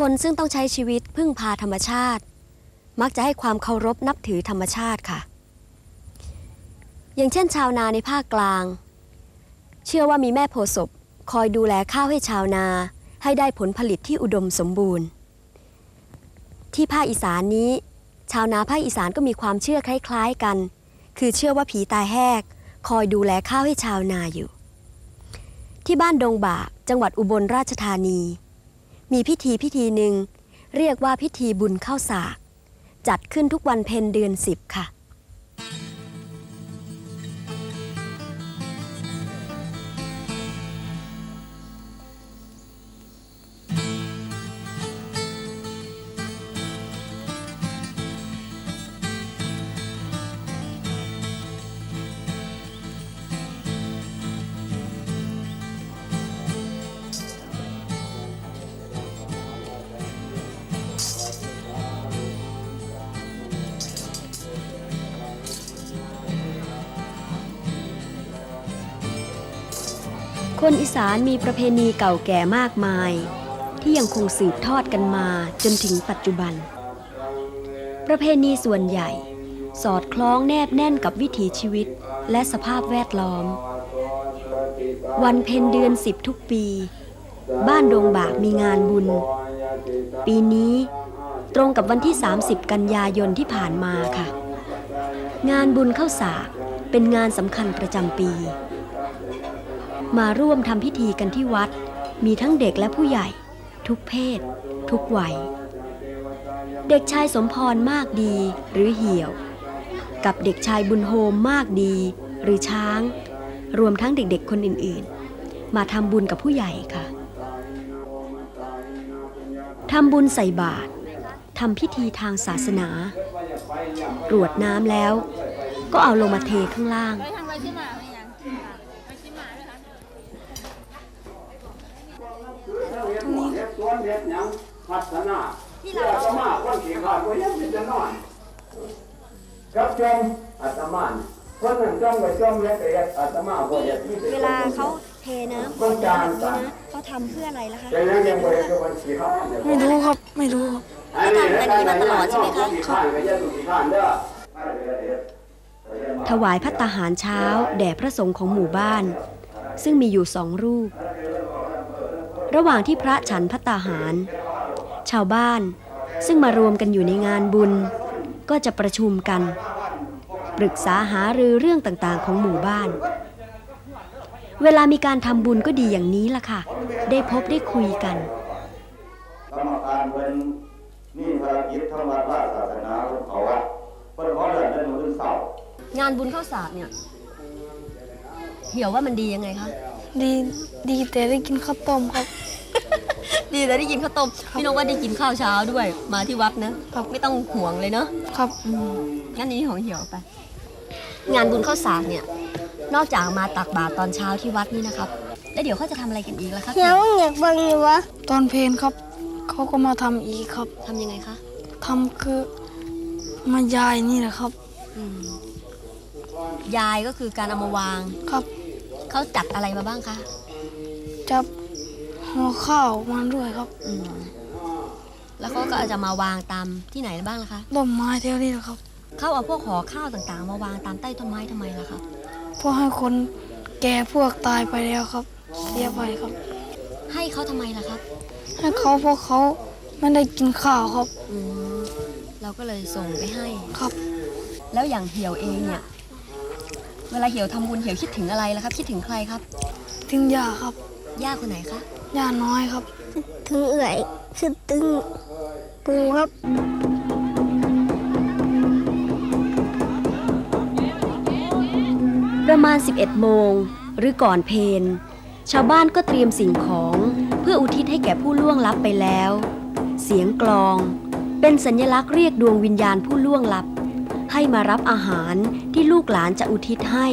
คนซึ่งต้องใช้ชีวิตพึ่งพาธรรมชาติ มักจะให้ความเคารพนับถือธรรมชาติค่ะ อย่างเช่น ชาวนาในภาคกลาง เชื่อว่ามีแม่โพศพคอยดูแลข้าวให้ชาวนา ให้ได้ผลผลิตที่อุดมสมบูรณ์ ที่ภาคอีสานนี้ ชาวนาภาคอีสานก็มีความเชื่อคล้ายๆกัน คือเชื่อว่าผีตายแหกคอยดูแลข้าวให้ชาวนาอยู่ ที่บ้านดงบากจังหวัดอุบลราชธานี มีพิธีพิธีหนึ่ง เรียกว่าพิธีบุญเข้าสาก จัดขึ้นทุกวันเพ็ญเดือนสิบค่ะ คนอีสานมีประเพณีเก่าแก่มากมาย ที่ยังคงสืบทอดกันมาจนถึงปัจจุบัน ประเพณีส่วนใหญ่ สอดคล้องแนบแน่นกับวิถีชีวิตและสภาพแวดล้อม วันเพ็ญเดือนสิบทุกปี บ้านดงบากมีงานบุญ ปีนี้ตรงกับวันที่ 30 กันยายนที่ผ่านมาค่ะ งานบุญเข้าสากเป็นงานสำคัญประจำปี มาร่วมทำพิธีกันที่วัด มีทั้งเด็กและผู้ใหญ่ ทุกเพศ ทุกวัย เด็กชายสมพรมากดีหรือเหี่ยว กับเด็กชายบุญโฮมมากดี หรือช้าง รวมทั้งเด็กๆคนอื่นๆ มาทำบุญกับผู้ใหญ่ค่ะทำบุญใส่บาตรทำพิธีทางศาสนา กรวดน้ำแล้ว ก็เอาลงมาเทข้างล่างไม่ทำไว้ที่หมาไม่ยังไว้ที่หมาด้วยคะ เฮ็ด สวนเฮ็ดหยังพัฒนาเพื่ออาตมาคนขี้ขาดบ่ยังสิจะนอนกับจมอาตมานี่คนนั้นจมก็จมเฮ็ดก็เฮ็ดอาตมาบ่เฮ็ดมีแต่เวลาเขาเทน้ำต้องการแบบนี้นะเขาทำเพื่ออะไรล่ะคะแต่ยังยังบ่เฮ็ดก็คนขี้ขาดไม่รู้ครับไม่รู้ครับอันนี้ทำแบบนี้มาตลอดใช่ไหมคะขี้ขาดก็อย่าสุขี้ขาดเด้อถวายพัตตาหารเช้า แด่พระสงฆ์ของหมู่บ้าน ซึ่งมีอยู่สองรูป ระหว่างที่พระฉันพัตตาหาร ชาวบ้านซึ่งมารวมกันอยู่ในงานบุญ ก็จะประชุมกัน ปรึกษาหารือเรื่องต่างๆของหมู่บ้าน เวลามีการทำบุญก็ดีอย่างนี้ล่ะค่ะ ได้พบได้คุยกันกรรมการเป็นนี่ภารกิจทำวัดว่าศาสนาเพิ่นเขาวัดเพิ่นขอเดินเดินมื้อเสาร์งานบุญข้าวสากเนี่ย เหี่ยวว่ามันดียังไงคะ ดีดีแต่ได้กินข้าวต้มครับ ดีแต่ได้กินข้าวต้มพี่นกว่าได้กินข้าวเช้าด้วย มาที่วัดนะครับ ไม่ต้องห่วงเลยเนาะครับอืมงั้นนี้ของเหี่ยวไป งานบุญข้าวสากเนี่ย นอกจากมาตักบาตรตอนเช้าที่วัดนี่นะครับ แล้วเดี๋ยวเขาจะทำอะไรกันอีกล่ะครับเฮียมึงอยากเบิ่งอยู่วะตอนเพลนครับ เขาก็มาทำอีกครับทำยังไงคะทำคือมายายนี่แหละครับ อืมยายก็คือการเอามาวาง ครับ เขาจัดอะไรมาบ้างคะจับห่อข้าวมาด้วยครับอืมแล้วเขาก็จะมาวางตามที่ไหนบ้างล่ะคะต้นไม้เท่านี้แหละครับเขาเอาพวกห่อข้าวต่างๆ มาวางตามใต้ต้นไม้ทำไมล่ะคะเพื่อให้คนแก่พวกตายไปแล้วครับ เสียไปครับ ให้เขาทำไมล่ะครับ ให้เขาเพราะเขาไม่ได้กินข้าวครับ อืมเราก็เลยส่งไปให้ครับ แล้วอย่างเหี่ยวเองเนี่ย เวลาเหี่ยวทำบุญเหี่ยวคิดถึงอะไรล่ะครับ คิดถึงใครครับ ถึงยาครับย่าคนไหนคะ ยาน้อยครับ ถึงเอื่อยคิดตึงปูครับ ประมาณ 11 โมง หรือก่อนเพลชาวบ้านก็เตรียมสิ่งของเพื่ออุทิศให้แก่ผู้ล่วงลับไปแล้ว เสียงกลอง เป็นสัญลักษณ์เรียกดวงวิญญาณผู้ล่วงลับ ให้มารับอาหารที่ลูกหลานจะอุทิศให้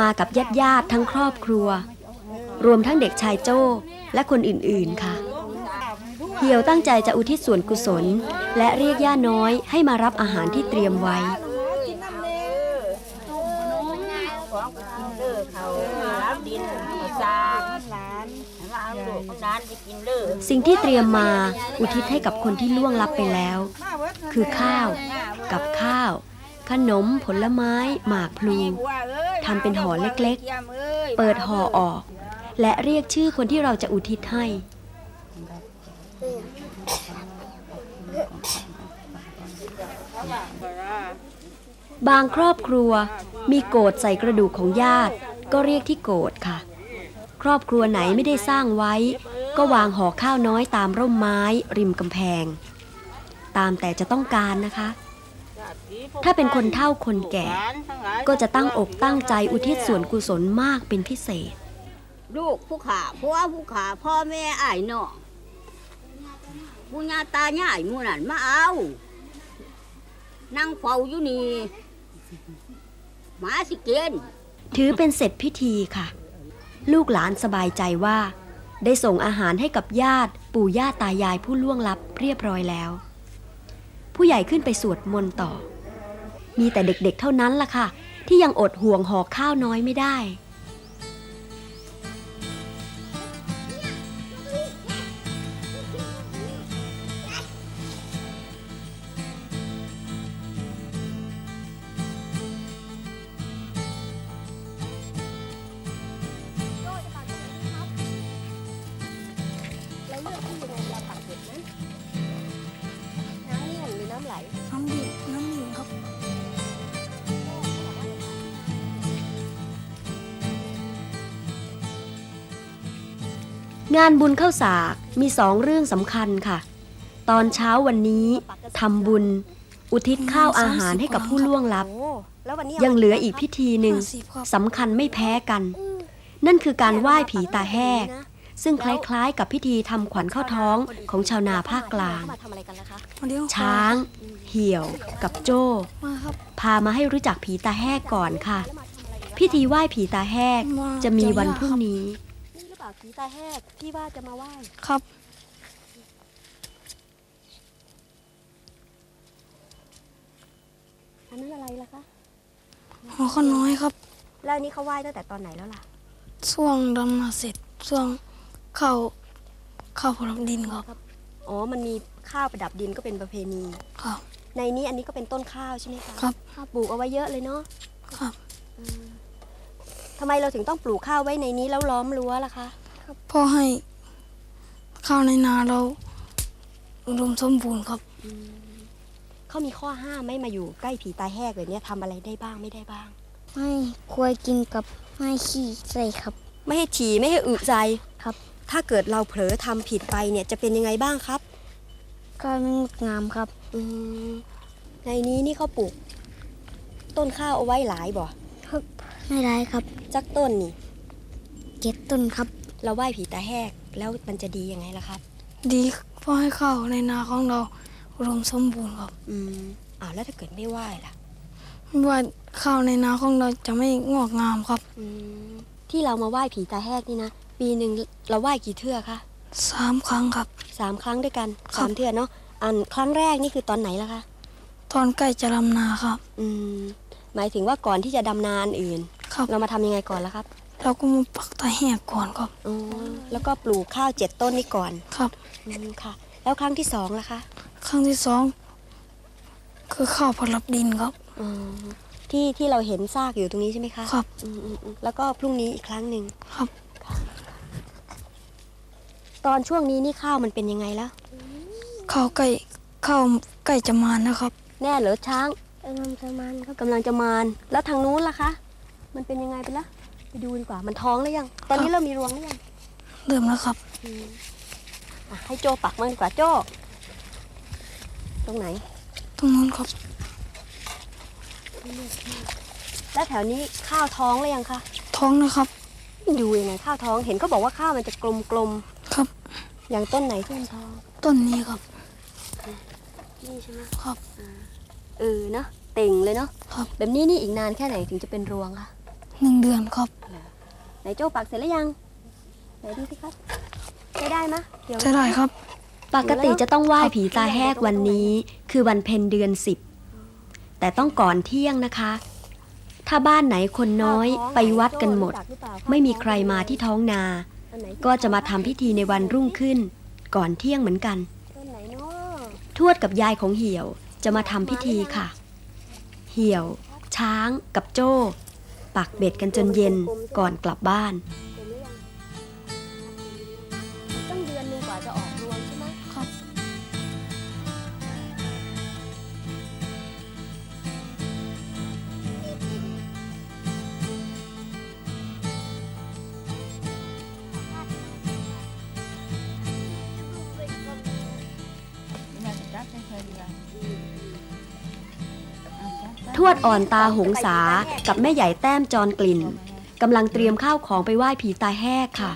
มากับญาติญาติทั้งครอบครัว รวมทั้งเด็กชายโจ้และคนอื่นๆค่ะ เหี่ยวตั้งใจจะอุทิศส่วนกุศล และเรียกย่าน้อยให้มารับอาหารที่เตรียมไว้สิ่งที่เตรียมมาอุทิศให้กับคนที่ล่วงลับไปแล้ว คือข้าวกับข้าว ขนมผลไม้ หมากพลูทำเป็นห่อเล็กๆ เปิดห่อออก และเรียกชื่อคนที่เราจะอุทิศให้ บางครอบครัวมีโกรธใส่กระดูกของญาติ ก็เรียกที่โกรธค่ะ ครอบครัวไหนไม่ได้สร้างไว้ ก็วางห่อข้าวน้อยตามร่มไม้ ริมกำแพง ตามแต่จะต้องการนะคะ ถ้าเป็นคนเฒ่าคนแก่ ก็จะตั้งอกตั้งใจอุทิศส่วนกุศลมากเป็นพิเศษ ลูกผู้ขาผัวผู้ขาพ่อแม่อ้ายน้องผู้ญาตาญายหมู่นั่นมาเอานั่งเฝ้าอยู่นี่หมาสิเกณฑ์ถือเป็นเสร็จพิธีค่ะ ลูกหลานสบายใจว่า ได้ส่งอาหารให้กับญาติ ปู่ย่าตายายผู้ล่วงลับเรียบร้อยแล้ว ผู้ใหญ่ขึ้นไปสวดมนต์ต่อ มีแต่เด็กๆเท่านั้นล่ะค่ะ ที่ยังอดห่วงห่อข้าวน้อยไม่ได้ งานบุญเข้าสากมีสองเรื่องสำคัญค่ะ ตอนเช้าวันนี้ทำบุญ อุทิศข้าวอาหารให้กับผู้ล่วงลับ ยังเหลืออีกพิธีหนึ่งสำคัญไม่แพ้กัน นั่นคือการไหว้ผีตาแหกซึ่งคล้ายๆ กับพิธีทำขวัญเข้าท้องของชาวนาภาคกลาง ช้าง เหี่ยว กับโจ้ พามาให้รู้จักผีตาแหกก่อนค่ะ พิธีไหว้ผีตาแหกจะมีวันพรุ่งนี้ ผีตาแหกที่ว่าจะมาไหว้ครับ อันนั้นอะไรล่ะคะหัวข้อน้อยครับ แล้วอันนี้เขาไหว้ตั้งแต่ตอนไหนแล้วล่ะช่วงดำนาเสร็จช่วงเข้าเข้าพรมดินครับ อ๋อ มันมีข้าวประดับดินก็เป็นประเพณี ครับ ในนี้อันนี้ก็เป็นต้นข้าวใช่ไหมคะครับ ปลูกเอาไว้เยอะเลยเนาะครับ ทำไมเราถึงต้องปลูกข้าวไว้ในนี้แล้วล้อมรั้วล่ะคะพ่อให้ข้าวในนาเราอุดมสมบูรณ์ครับเขามีข้อห้ามไม่มาอยู่ใกล้ผีตาแหกแบบเนี้ยทำอะไรได้บ้างไม่ได้บ้าง ไม่ควรกินกับไม่ขี้ใส่ครับ ไม่ให้ฉี่ไม่ให้อึใจครับ ถ้าเกิดเราเผลอทำผิดไปเนี่ยจะเป็นยังไงบ้างครับก็ไม่งดงามครับ อืมในนี้นี่เขาปลูก ต้นข้าวเอาไว้หลายบ่ ไม่ได้ครับจักต้นนี่เก็บต้นครับ เราไหว้ผีตาแหกแล้วมันจะดียังไงล่ะครับ ดีพ่อให้ข้าวในนาของเราอุดมสมบูรณ์ครับ อืมอ้าวแล้วถ้าเกิดไม่ไหว้ล่ะว่าข้าวในนาของเราจะไม่งอกงามครับอืมที่เรามาไหว้ผีตาแหกนี่นะปีหนึ่งเราไหว้กี่เทื่อคะสามครั้งครับสามครั้งด้วยกันครับสามเทื่อเนาะอันครั้งแรกนี่คือตอนไหนล่ะคะตอนใกล้จะลำนาครับ อืม หมายถึงว่าก่อนที่จะดำนาอันอื่น ครับ เรามาทำยังไงก่อนล่ะครับเราก็มาปักตะแหกก่อนครับ อ๋อแล้วก็ปลูกข้าวเจ็ดต้นนี่ก่อนครับ อืมค่ะ แล้วครั้งที่สองล่ะคะครั้งที่สองคือข้าวพลับดินครับ อืมที่ที่เราเห็นซากอยู่ตรงนี้ใช่ไหมคะครับ อืมอืมอืมแล้วก็พรุ่งนี้อีกครั้งหนึ่งครับ ตอนช่วงนี้นี่ข้าวมันเป็นยังไงแล้ว ข้าวใกล้ข้าวใกล้จะมานะครับ แน่เหรอช้างกำลังจะมันครับกำลังจะมานแล้วทางนู้นล่ะคะ มันเป็นยังไงไปละไปดูดีกว่า มันท้องหรือยัง ตอนนี้เริ่มมีรวงหรือยังเริ่มแล้วครับอะให้โจปักมั่งดีกว่าโจตรงไหน ตรงนู้นครับ แล้วแถวนี้ข้าวท้องหรือยังคะท้องนะครับ ดูยังไงข้าวท้อง เห็นเขาบอกว่าข้าวมันจะกลมครับ ๆ อย่างต้นไหนที่มันท้อง ต้นนี้ครับ นี่ใช่ไหมครับ เออเนาะเต่งเลยเนาะ ครับ แบบนี้นี่อีกนานแค่ไหนถึงจะเป็นรวงคะ หนึ่งเดือนครับ ไหนโจ้ปักเสร็จแล้วยัง ไหนดูสิครับใช้ได้ไหมยเดี๋ยว ใช่ได้ครับ ปกติจะต้องไหว้ผีตาแหกวันนี้ คือวันเพ็ญเดือนสิบแต่ต้องก่อนเที่ยงนะคะ ถ้าบ้านไหนคนน้อยไปวัดกันหมด ไม่มีใครมาที่ท้องนาอันไหนที่ก็จะมาทำพิธีในวันรุ่งขึ้น ก่อนเที่ยงเหมือนกัน ต้นไหนเนาะทวดกับยายของเหี่ยวจะมาทำพิธีค่ะ เหี่ยว ช้างกับโจ้ ปักเบ็ดกันจนเย็นก่อนกลับบ้านเห็นหรือยังตั้งเดือนหนึงกว่าจะออกรวงใช่ไหมครับ ทวดอ่อนตาหงสา กับแม่ใหญ่แต้มจรกลิ่นกำลังเตรียมข้าวของไปไหว้ผีตาแหกค่ะ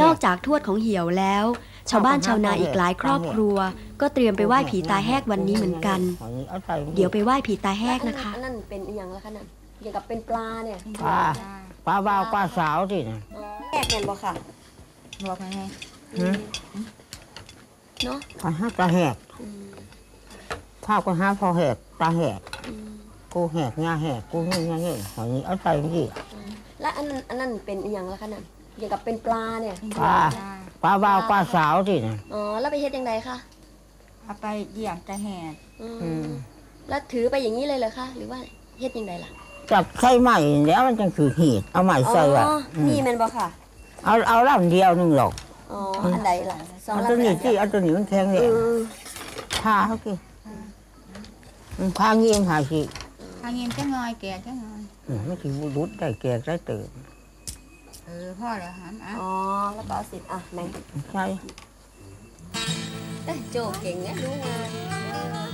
นอกจากทวดของเหี่ยวแล้ว ชาวบ้านชาวนาอีกหลายครอบครัว ก็เตรียมไปไหว้ผีตาแหกวันนี้เหมือนกัน เดี๋ยวไปไหว้ผีตาแหกนะคะอันนั้นเป็นอหย่างละคะนั่นอย่างกับเป็นปลาเนี่ยปลาปลาบ่าวปลาสาวสินะแยกกันบ่ค่ะบอกไงเนาะปลาห้าปลาแหกข้าวก็ห้าพอแหกปลาแหก กูแหกงาแหกกูเงี้ยเงี้ยเงี้ยหอยเอาใจมันสิและอันนั้นอันนั้นเป็นอหย่างละคะนั่นอย่างกับเป็นปลาเนี่ยปลาปลาบ่าวปลาสาวสินะอ๋อแล้วไปเฮ็ดยังไงคะเอาไปเหยียบจะแห่อืมอืมแล้วถือไปอย่างนี้เลยเหรอคะหรือว่าเฮ็ดยังไงล่ะจับใส่ใหม่แล้วมันจังคือหีดเอาใหม่ใส่ไว้อ๋อมนี่แมันบ่ค่ะเอาเอาลำเดียวหนึ่งหรอกอ๋ออันใดล่ะสองเอาลำตัวนี้อัสิเอาตัวนี้มันแข็งเนี่ยอืมพาเขาสิอืมพาเงียมหาสิ ทางเงินจะงอยแก่จะงอยอืมไม่ถือรุดได้แก่ได้เติมเออพ่อแล้วหันอะอ๋อ แล้วก็เอาสิทธิ์อะไหนใช่เอ้ยโจเก่งเนี่ยรู้งานเออ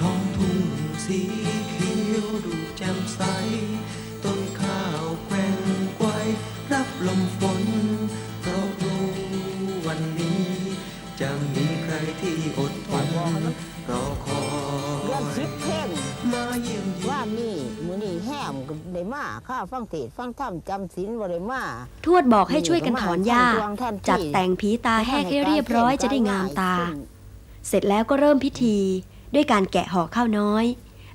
ท้องทุ่งสีเขีย วดูแจ่มใส ต้นข้าวแกว่งไกวรับลมฝน เพราะรู้วันนี้ จะมีใครที่อดทนรอคอยเรื่องชิยปเพ่งมาเยี่ยมเยียว่านี่มือนี่แห้มก็ได้มาข้าฟังเทศน์ฟังธรรมจำศีลบ่ได้มา ทวดบอกให้ช่วยกันถอนหญ้า จัดแต่งผีตาแหกให้เรียบร้อยจะได้งามตา เสร็จแล้วก็เริ่มพิธี ด้วยการแกะห่อข้าวน้อย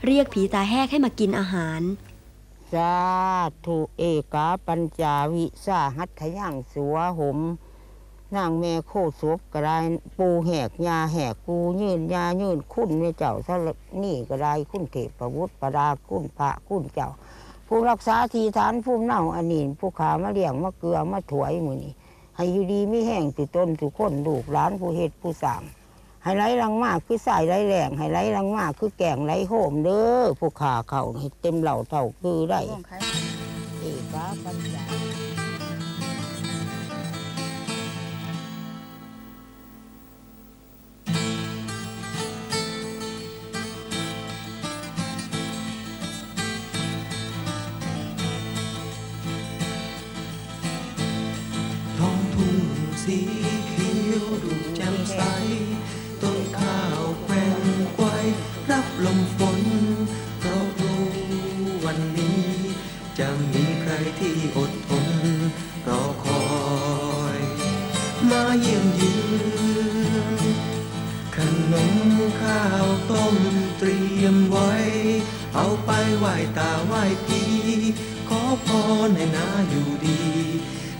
เรียกผีตาแหกให้มากินอาหาร สาธุเอกาปัญจาวิสาหัตถยังสัวหมนางแม่โคศบก็ได้ปูแหกยาแหกปูยืนยายืนคุณแม่เจ้าสลนี่ก็ได้คุณเทพประวุฒิประดาคุณพระคุณเจ้า ผู้รักษาทีฐานผู้เน่าอันนี้ผู้ขามาเลี้ยงมาเกลือมาถวยมือนี้ให้อยู่ดีไม่แห้งติดต้นสุคนลูกหลานผู้เฮ็ดผู้สั่ง ให้ไหลรังมากคือสายไหลแรงให้ไหลรังมากคือแกงไหลโหมเด้อผู้ขาเขาให้เต็มเหล่าเท่าคือได้ร่วงใครเอกาปัญญา เยี่ยมเยือนขนมข้าวต้มเตรียมไว้ เอาไปไหว้ตาไหว้ปีขอพรให้นาอยู่ดี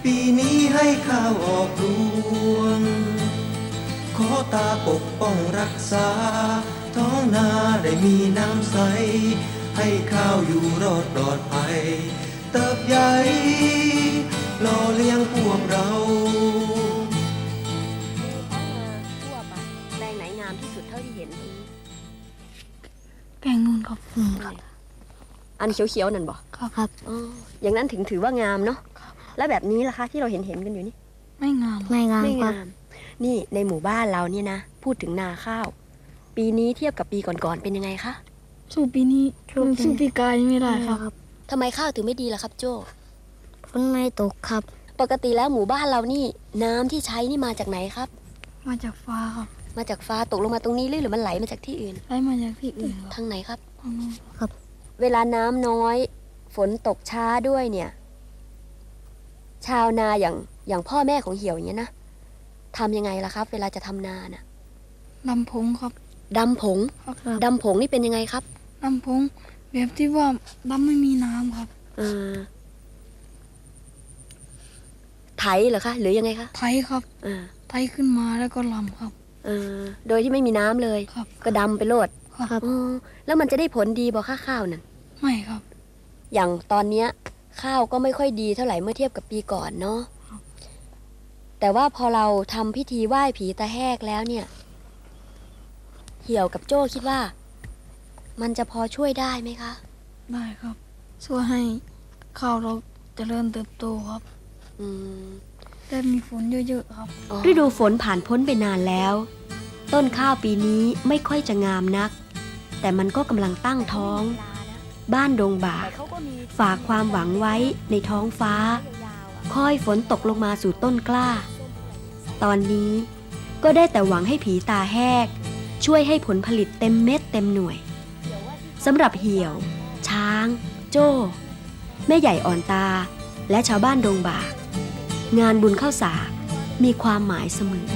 ปีนี้ให้ข้าวออกรวง ขอตาปกป้องรักษา ท้องนาได้มีน้ำใส ให้ข้าวอยู่รอดปลอดภัย เติบใหญ่รอเลี้ยงพวกเรา เท่าที่เห็น แปลงนู่นครับนู่นครับ อันเขียวๆนั่นบ่ครับครับ อ๋ออย่างนั้นถึงถือว่างามเนาะแล้วแบบนี้ล่ะคะที่เราเห็นเห็นๆกันอยู่นี่ ไม่งามไม่งามไม่ครับงามนี่ในหมู่บ้านเราเนี่ยนะ พูดถึงนาข้าว ปีนี้เทียบกับปีก่อนๆเป็นยังไงคะสู้ปีนี้สู้ปี สู้ปีกายไม่ได้ครับครับทำไมข้าวถึงไม่ดีล่ะครับ โจ้ฝนไม่ตกครับ ปกติแล้วหมู่บ้านเรานี่น้ำที่ใช้นี่มาจากไหนครับ มาจากฟ้าครับ มาจากฟ้าตกลงมาตรงนี้หรือหรือมันไหลมาจากที่อื่นได้มาจากที่อื่นครับทางไหนครับ ทางนู้นเวลาน้ำน้อย ฝนตกช้าด้วยเนี่ย ชาวนาอย่างอย่างพ่อแม่ของเหี่ยวอย่างเงี้ยนะทำยังไงล่ะครับ เวลาจะทำนาน่ะลำพงครับดำผงครับดำผงนี่เป็นยังไงครับลำพงแบบที่ว่าดำไม่มีน้ำครับ เออไถเหรอคะ หรือยังไงคะไถครับเออไถขึ้นมาแล้วก็ลำครับ เออโดยที่ไม่มีน้ำเลย ครับ ก็ดำไปโลดครับอ๋อแล้วมันจะได้ผลดีบ่ค่าข้าวนั่นไม่ครับ อย่างตอนเนี้ย ข้าวก็ไม่ค่อยดีเท่าไหร่เมื่อเทียบกับปีก่อนเนาะแต่ว่าพอเราทำพิธีไหว้ผีตาแหกแล้วเนี่ย เหี่ยวกับโจ้คิดว่า มันจะพอช่วยได้ไหมคะ ได้ครับช่วยให้ข้าวเราเจริญเติบโตครับ อืม ได้มีฝนเยอะๆครับ ฤดูฝนผ่านพ้นไปนานแล้ว ต้นข้าวปีนี้ไม่ค่อยจะงามนัก แต่มันก็กำลังตั้งท้อง บ้านดงบาก ฝากความหวังไว้ในท้องฟ้า คอยฝนตกลงมาสู่ต้นกล้า ตอนนี้ก็ได้แต่หวังให้ผีตาแหก ช่วยให้ผลผลิตเต็มเม็ดเต็มหน่วยสำหรับเหี่ยว ช้าง โจ้ แม่ใหญ่อ่อนตา และชาวบ้านดงบาก งานบุญข้าวสากมีความหมายเสมอ